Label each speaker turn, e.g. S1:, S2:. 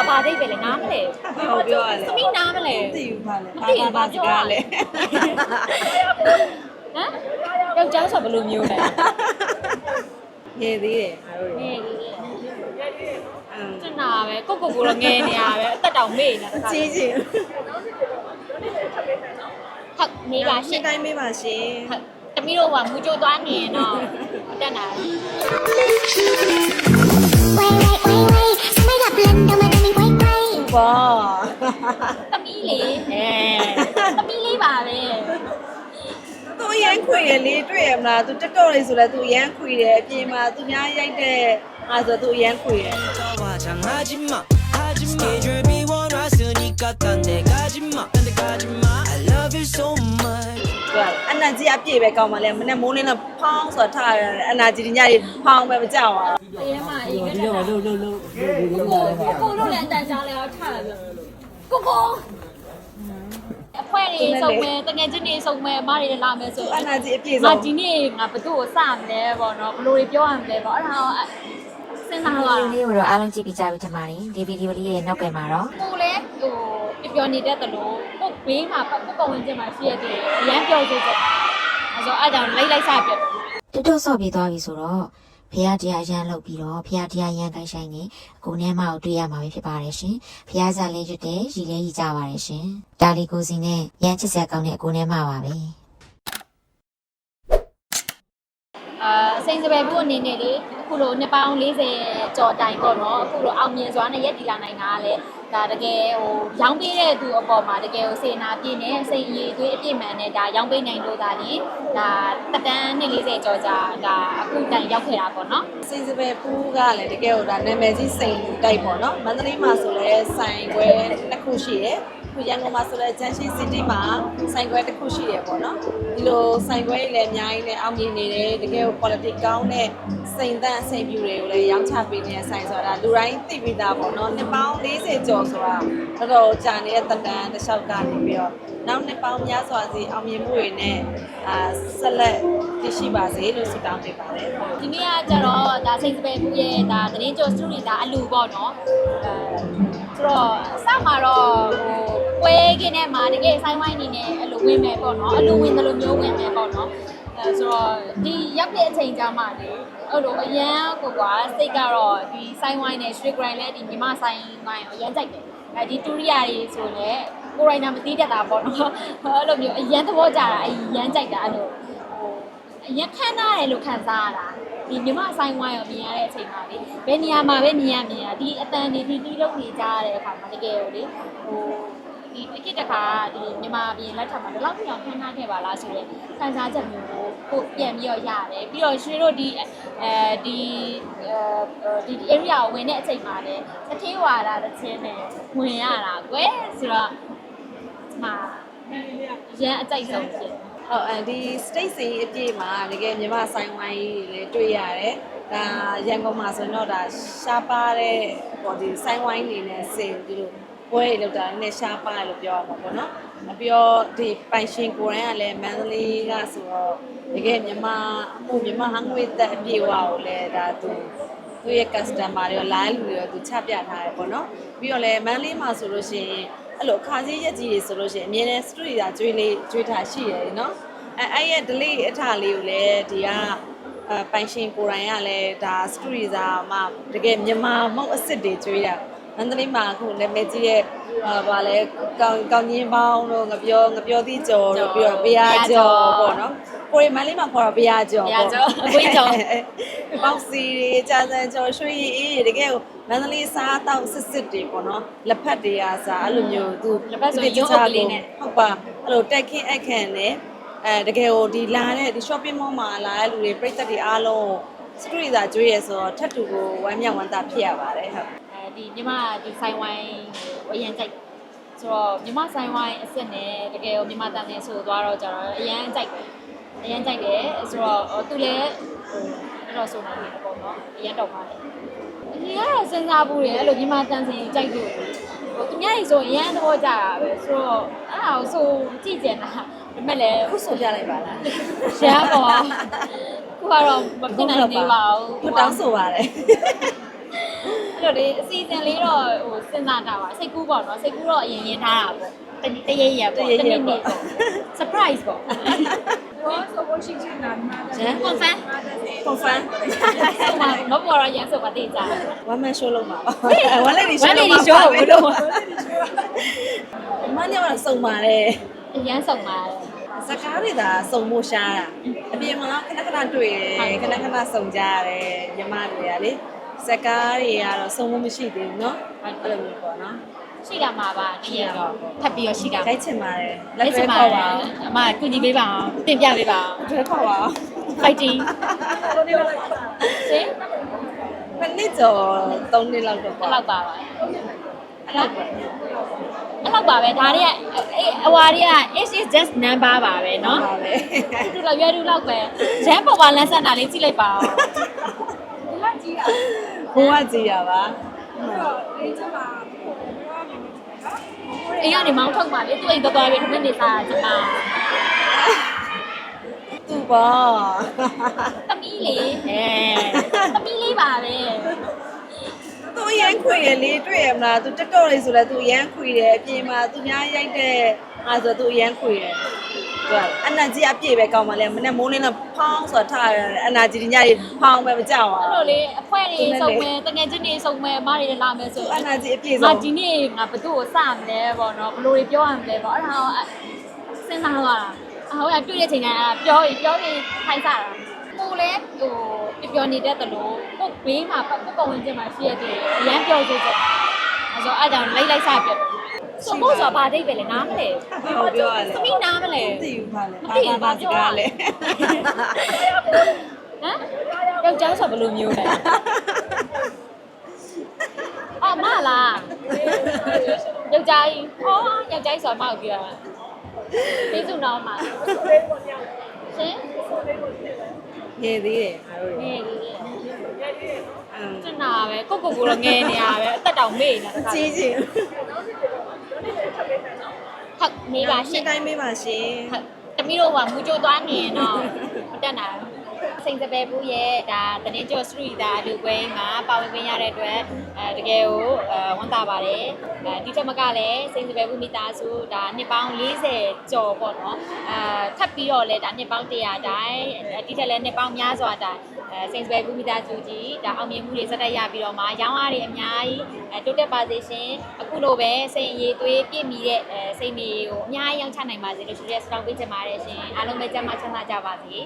S1: ဆိုတာဘာသိပဲလဲနားမလဲ
S2: ဟောပြောရလဲ
S1: သမီးနားမလဲ
S2: မသိဘူးပါလေ
S1: မသိဘူး
S2: ဘာစကားလဲ
S1: ဟမ်ယောက်ျားဆိုဘယ်လိုမျိုးလဲ
S2: ငယ်သေးတယ်ငါတို့
S1: င
S2: တွေ
S1: ယ်ကြီး
S2: အမ်
S1: ကျနာပဲကိုကိုကိုတော့ငယ်နေရပဲအသက်တောင်မေ့နေတာတခါ
S2: ကြီးချင်း
S1: ဟုတ်နေပါရှ
S2: ရှ
S1: င်
S2: င်းတိုင်းမေးပါရှင်
S1: ဟုတ်တမီးတို့ကမူကြိုသွားနေရင်တော့တက်နာတယ်
S3: Wait, wait, wait,
S2: န်ခွေရလေတွေ့ရမလားသူတက်တော့လေးဆိုလဲသူအရန်ခွေတယ်အပြင်မှာသူများရိုက်တဲ့အားဆိုသူအရန်ခွေတယ်
S4: 화장하지마 하지마 스케줄 비워놨으니까 딴데 가지마 딴데 가지마 I love you so much
S2: သူကအနာကြီးအပြည့်ပဲကောင်းပါလေမနေ့မိုးလင်းတော့ဖောင်းဆိုတာထားရတယ်အနာကြီးဒီညကြီးဖောင်းပဲမကြောက်ပါဘူး
S1: ဒီထဲမှာအရင်ကတည်းကကိုကိုကိုတို့လည်းအတန်ကြောင်းလည်းအောင်ထားတယ်ကိုကိုအ ဖွဲတွေစုံမယ်တငယ်ချင်းတွေစုံမယ်မတွေလည်းလာမယ်ဆို
S2: အနာကြီးအပြည့်
S1: ငါ
S2: ဆုံး
S1: ဒီနေ့ငါဘသူ့ကိုစမလဲပေါ့နော်ဘယ်လိုတွေပြောရမလဲပေါ့အဲ့ဒါတော့စဉ်းစား
S5: ဒီ
S1: လာ
S5: ဗီဒီယိုလေးကိုတော့အားလုံးကြည့်ပြီးကြပြီထင်ပါတယ်ဒီဗီဒီယိုလေးရဲ့နောက်ပြန်မှာတော့
S1: ကိုလည်းဟိုပျော်ပျော်နေတတ်တယ်လို့ကိုဘေးမှာပတ်ပတ်ဝင်ချင်းမှာရှိရတဲ့အရန်ပျော်စေချင်အဲဆိုအဲ့ကြောင့်လိုက်လိုက်စပြတ်
S5: တွတ်တွတ်ဆော့ပြီးသွားပြီဆိုတော့ ဖះတရားရန်လုပ်ပြီးတော့ဖះတရားရန်ခိုင်းဆိုင်နေအကိုနဲ့မကိုတွေ့ရမှာပဲဖြစ်ပါတယ်ရှင်ဖះစားလေးရွတ်တယ်ရီလေးရီကြပါတယ်ရှင်ဒါလီကိုစီနဲ့ရန်ချစ်စရာကောင်းတဲ့အကိုနဲ့မပါပဲ
S1: အာစိန်စပယ်ဘူးအနေနဲ့လေအခုလိုနှစ်ပေါင်း40ကျော်တိုင်ပေါ့နော်အခုလိုအောင်မြင်စွာနဲ့ရက်တီလာနိုင်တာကလည်းဒါတကယ်ဟိုရောင်းပေးတဲ့သူအပေါ်မှာတကယ်ဟိုစေနာပြည့်နေစိတ်အရေးသွေးအပြည့်မှန်နဲ့ဒါရောင်းပေးနိုင်လို့ဒါလေဒါတက်တန်းနှစ်40ကျော်ကြာဒါအခုတိုင်ရောက်ခဲ့တာပေါ့နော်
S2: စင်စပယ်ဖူးကလည်းတကယ်ဟိုဒါနာမည်ကြီးစိန်လူတိုက်ပေါ့နော်မန္တလေးမှာဆိုလဲဆိုင်ခွဲတစ်ခုရှိရယ် ခုရန်ကုန်မှာဆိုလဲဂျန်ရှင်းစီတီမှာဆိုင်ခွဲတစ်ခုရှိရယ်ပေါ့နော်ဒီလိုဆိုင်ခွဲတွေလည်းအများကြီးလည်းအောင်မြင်နေတယ်တကယ်ဟို quality ကောင်းတဲ့ စိန်သန့်အစိမ်ပြူတွေကိုလည်းရောင်းချပေးနေတဲ့ဆိုင်ဆိုတာလူတိုင်းသိပြီးသားပေါ့နော်နှစ်ပေါင်း40ကျော်ဆိုတာတော်တော်ကြာနေတဲ့တက်တန်းတစ်လျှောက်ကနေပြီးတော့နောက်နှစ်ပေါင်းများစွာစီအောင်မြင်မှုတွေနဲ့အာဆက်လက်တည်ရှိပါစေလို့ဆုတောင်းပေးပါတယ်
S1: ဒီနေ့ကကျတော့ဒါစိန်စပယ်ဘူးရဲ့ဒါသတင်းကျော်စတူဒီဒါအလူပေါ့နော်အဲဆိုတော့စမှာတော့ဟိုပွဲကင်းထဲမှာတကယ်ဆိုင်းဝိုင်းနေနဲ့အလူဝင်မယ်ပေါ့နော်အလူဝင်တယ်လို့မျိုးဝင်မယ်ပေါ့နော်အဲဆိုတော့ဒီရောက်တဲ့အချိန်ကြာမှလေ အဲ့လိုအရန်ကိုကွာစိတ်ကတော့ဒီဆိုင်းဝိုင်းနဲ့ရွှေဂရိုင်းနဲ့ဒီမြမဆိုင်းဝိုင်းကိုအရန်ကြိုက်တယ်အဲဒီတူရိယာတွေဆိုလည်းကိုရိုင်းနာမသိတတ်တာပေါ့နော်အဲ့လိုမျိုးအရန်သဘောကျတာအရန်ကြိုက်တာအဲ့လိုဟိုအရင်ခံစားရတယ်လို့ခံစားရတာဒီမြမအဆိုင်ဝိုင်းရောမြင်ရတဲ့အချိန်မှာလေဘယ်နေရာမှာပဲမြင်ရမြင်ရဒီအတန်ဒီဒီတီးလုံးနေကြရတဲ့အခါမှာတကယ်ကိုလေဟိုဒီအကိတခါဒီမြန်မာပြည်လက်ထပ်မှာဒီလောက်ပြောင်းခံထားခဲ့ပါလားဆိုရင်ခံစားချက်မျိုး ကိုကိုပြန်ပြီးတော့ရတယ်ပြီးတော့ရွှေတို့ဒီအဲဒီအဲဒီ area ကိုဝင်တဲ့အချိန်မှာလေသထေးဝါဒတစ်ချင်းနဲ့ဝင်ရတာကွယ်ဆိုတော့ဒီမှာရန်အကြိုက်ဆုံးဖြစ်
S2: ဟုတ်အဲဒီ state စီအပြည့်မှာတကယ်မြမဆိုင်ဝိုင်းကြီးလည်းတွေ့ရတယ်။ဒါရန်ကုန်မှာဆိုရင်တော့ဒါရှားပါတဲ့ဟောဒီဆိုင်ဝိုင်းနေနဲ့စင်ဒီလိုပွဲတွေလောက်တာနည်းနည်းရှားပါတယ်လို့ပြောရမှာပေါ့နော်။အပြောဒီပိုင်ရှင်ကိုရန်ကလည်းမန္တလေးကဆိုတော့ တကယ်မြမအမှုမြမဟငွေသက်အပြည့်အဝကိုလည်းဒါသူသူ့ရဲ့ customer တွေရော line လူတွေရောသူချပြထားတယ်ပေါ့နော်။ပြီးတော့လည်းမန္တလေးမှာဆိုလို့ရှိရင်အဲ့လိုခါကြီးရက်ကြီးတွေဆိုလို့ရှိရင်အမြဲတမ်း street သာကျွေးလေးကျွေးထားရှိရတယ်နော်အဲအဲ့ရဲ့ delay အထာလေးကိုလည်းဒီကအဲပိုင်ရှင်ကိုယ်တိုင်ကလည်းဒါ street သာမှတကယ်မြန်မာမဟုတ်အစ်စ်တွေကျွေးတာမန္တလေးမှာအခုလည်းမဲကြီးရဲ့ဟာဗာလဲကောင်းကောင်းကြီးပေါင်းတို့ငပြောငပြောသီးကြော်တို့ပြီးတော့ဘုရားကြော်ပေါ့နော် ကိုရီမန္တလေးမှာခေါ်တော့ဘုရားကြော်
S1: ဘုရားကျော်အကွေးကျော်
S2: ပေါက်စီတွေကြာစံကျော်ရွှေရည်အေးတကယ်ကိုမန္တလေးစားတောက်စစ်စစ်တွေပေါ့နော်လက်ဖက်တွေကစားအဲ့လိုမျိုးသူ
S1: လက်ဖက်ဆိုရုံးအုပ်ကလေးနဲ့
S2: ဟုတ်ပါအဲ့လိုတက်ခင်းအခန့်နဲ့အဲတကယ်ကိုဒီလာတဲ့ဒီ shopping mall မှာလာတဲ့လူတွေပြိသက်တွေအားလုံးစထရီသာကျွေးရဆိုတော့ထပ်တူကိုဝမ်းမြောက်ဝမ်းသာဖြစ်ရပါတယ်ဟုတ်
S1: အဲဒီမြမဒီဆိုင်ဝိုင်းကိုအရင်ကြိုက်ဆိုတော့မြမဆိုင်ဝိုင်းအစ်စ်နဲ့တကယ်ကိုမြမတန်နဲ့ဆိုသွားတော့ကြတော့အရင်ကြိုက်တယ် အရင်ကြိုက်တယ်ဆိုတော့ဟိုသူလည်းဟိုအဲ့တော့ဆိုနေတယ်ပေါ့နော်အရင်တော့ပါတယ်ဒီကတော့စဉ်းစားဘူးလေအဲ့လိုမြမတန်စင်ကြိုက်လို့ဟိုသူများကြီးဆိုရင်အရင်သဘောကျတာပဲဆိုတော့အဲ့ဒါကိုဆိုကြည့်ကြင်တာဒါပေမဲ့လည်း
S2: ခုဆိုပြလိုက်ပါလား
S1: ရမ်းပေါ့ခုကတော့မဖြစ်နိုင်သေးပါဘူး
S2: ခုတောင်းဆိုပါတယ်
S1: အအဲ့တော့လေအစီအစဉ်လေးတော့ဟိုစဉ်းစားတာပါစိတ်ကူးပေါ့နော်စိတ်ကူးတော့အရင်ရင်ထားတာပေါ့တတရရပေါ့တနေ့နေ့ပေါ့ surprise ပေါ့
S2: ဂျန်
S1: confirm
S2: confirm
S1: မပေါ်တော့ရန်ဆိုပါသေးကြ
S2: one man show လုပ်မှာပါ one lady show
S1: one
S2: လုပ်
S1: lady
S2: မှာ
S1: show ဘယ်လို
S2: မနေ့ကတော့စုံပါတယ်
S1: ရန်ဆောင်ပါတယ်
S2: စကားတွေသာစုံဖို့ရှားတာအပြင်မှာခဏခဏတွေ့တယ်ခဏခဏစုံကြရတယ်ညီမတွေကလေစကားတွေကတော့စုံဖို့မရှိသေးဘူးเนาะအဲ့လိုမျိုးပေါ့နော်
S1: ရှိတာမှာပါဒီရတော့ထပ်ပြီးတော့ရှိတာ
S2: ခိုက်ချင်ပါတယ်လ
S1: လက်
S2: က်
S1: ချ
S2: တွဲ
S1: င်ပါ
S2: ခေါ်
S1: ပါ
S2: ပါအောင်
S1: အမကူညီပေးပါအောင်တင်ပြပေးပါအောင်
S2: တွဲခေါ်ပါအောင်
S1: fighting ရှင်
S2: မနစ်ကျော်3နှစ်လောက်တော့
S1: အဲ့
S2: ပေါ့
S1: လောက်ပါပါ
S2: အဲ့လောက်ပဲ
S1: အဲ့လောက်ပါပဲဒါတွေကအေးအဝါတွေက is is just number ပါပဲเนาะ
S2: ပါပဲ
S1: တူတူလောက်ရွယ်တူလောက်ပဲရမ်းပေါ်ပါလန်းဆန်တာလေးကြည့်လိုက်ပါဦး
S2: ဘိုးကကြည်ရပါ
S1: အိ မ်ကနေမောင်းထုတ်ပါလေသူ့အိမ်သွားသွားပြီးထမင်းနေစားကြမှာ
S2: သူ့ပေါ့
S1: သမီးလေးအဲသမီးလေးပါပဲ
S2: သူရမ်းခွေရလေတွေ့ရမလားသူတက်တော့လေးဆိုလဲသူရမ်းခွေတယ်အပြင်မှာသူများရိုက်တဲ့အားဆိုသူရမ်းခွေတယ် သူကအနာကြီးအပြည့်ပဲကောင်းပါလေမနေ့မိုးလင်းတော့ဖောင်းဆိုတာထားရတယ်အနာကြီးညတွေဖောင်းပဲမကြောက်ပါ
S1: အဲ့
S2: ဘူး
S1: လိုလေအဖွဲတွေစုံမယ်တငယ်ချင်းတွေစုံမယ်မတွေလာမယ်ဆို
S2: အနာကြီးအပြည့်
S1: ငါ
S2: ဆုံး
S1: ဒီနေ့ငါဘသူ့ကိုစမလဲပေါ့နော်ဘယ်လိုတွေပြောရမလဲပေါ့အဲ့ဒါတော့စဉ်းစားသွားတာအဟိုကတွေ့တဲ့ချိန်ကပြောရင်ပြောရင်ထိုင်စားတာကိုလည်းဟိုပျော်နေတတ်တယ်လို့ကိုဘေးမှာကိုပုံဝင်ချင်းမှာရှိရတဲ့အရန်ပြောသေးတယ်အဲ့တော့အဲ့ကြောင့်လိုက်လိုက်စပြတ် ဆိုဖို့ဆိုတာဘာဒိတ်ပဲလဲနားမလဲ
S2: ဟုတ်ပြောရတယ်
S1: သမီးနားမလဲ
S2: မသိဘူးပါလေ
S1: မသိဘူး
S2: ဘာ
S1: ဘာပြော
S2: ပြော
S1: ရ
S2: ရ
S1: လဲ
S2: လဲ
S1: ဟမ်ယောက်ျားဆိုဘယ်လိုမျိုးလဲအော်မလားယောက်ျားကြီးဟောယောက်ျားကြီးဆိုတော့မဟုတ်ပြောတာကျေးဇူးတော်မှာရှင်
S2: ငယ်သေးတယ်အားတို့
S1: ငယ်လေး
S2: အမ်
S1: ကျနာပဲကိုကိုကိုတော့ငယ်နေရပဲအသက်တောင်မေ့နေတာတခါ
S2: ကြီးချင်း
S1: ဟုတ်နေပါရှ
S2: ရှ
S1: င်
S2: င်းတိုင်းမေးပါရှင်
S1: ဟုတ်တမီးတို့ကမူကြိုသွားနေရင်တော့မတက်နိုင်ဘူး စိန်စပယ်ဘူးရဲ့ဒါတနေ့ကျော်စထရီဒါလူကွင်းမှာပါဝင်ခွင့်ရတဲ့အတွက်အဲတကယ်ကိုအဲဝမ်းသာပါတယ်အဲဒီချက်မကလည်းစိန်စပယ်ဘူးမိသားစုဒါနှစ်ပေါင်း40ကျော်ပေါ့နော်အဲထပ်ပြီးတော့လည်းဒါနှစ်ပေါင်း100တိုင်းဒီထက်လည်းနှစ်ပေါင်းများစွာတိုင်းအဲစိန်စပယ်ဘူးမိသားစုကြီးဒါအောင်မြင်မှုတွေစက်တက်ရပြီးတော့မှရောင်းအားတွေအများကြီးအဲတိုးတက်ပါစေရှင်အခုလိုပဲစိန်ရည်သွေးပြည့်မီတဲ့အဲစိန်မီကိုအများကြီးရောင်းချနိုင်ပါစေလို့ရှိရဲစတောင်းပေးချင်ပါတယ်ရှင်အားလုံးပဲကျန်းမာချမ်းသာကြပါစေ